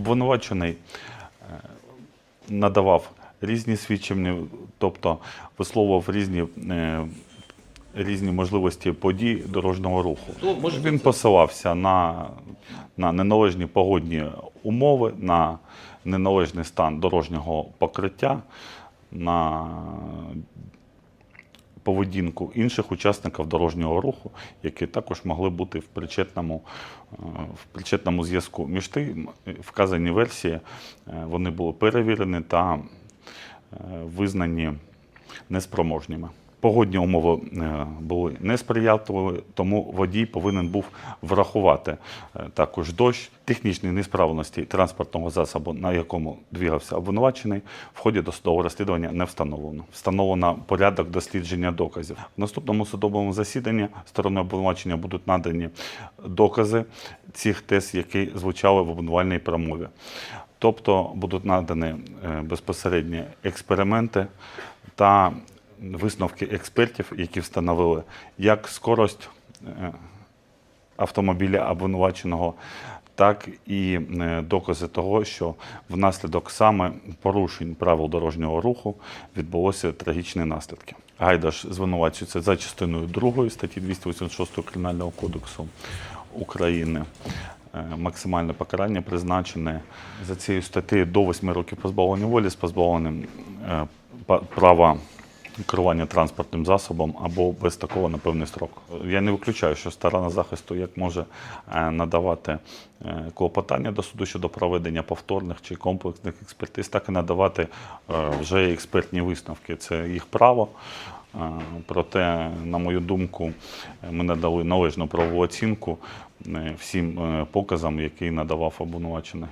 Обвинувачений е, надавав різні свідчення, тобто висловував різні, е, різні можливості подій дорожнього руху. Ну, може, Він посилався на, на неналежні погодні умови, на неналежний стан дорожнього покриття, на поведінку інших учасників дорожнього руху, які також могли бути в причетному, е, в причетному зв'язку. Між тим, е, вказані версії е, вони були перевірені та визнані неспроможніми. Погодні умови е, були несприятливі, тому водій повинен був врахувати е, також дощ, технічні несправності транспортного засобу, на якому двигався обвинувачений, в ході досудового розслідування не встановлено. Встановлено порядок дослідження доказів. В наступному судовому засіданні сторони обвинувачення будуть надані докази цих тез, які звучали в обвинувальній промові. Тобто будуть надані е, безпосередні експерименти та висновки експертів, які встановили як скорость е, автомобіля обвинуваченого, так і е, докази того, що внаслідок саме порушень правил дорожнього руху відбулося трагічні наслідки. Гайдаш звинувачується за частиною 2 статті 286 Кримінального кодексу України. Е, Максимальне покарання призначене за цією статтею до 8 років позбавлення волі з позбавленням права керування транспортним засобом або без такого на певний строк. Я не виключаю, що сторона захисту як може е, надавати е, клопотання до суду щодо проведення повторних чи комплексних експертиз, так і надавати е, вже експертні висновки. Це їх право. Проте, на мою думку, ми надали належну правову оцінку всім показам, які надавав обвинувачений.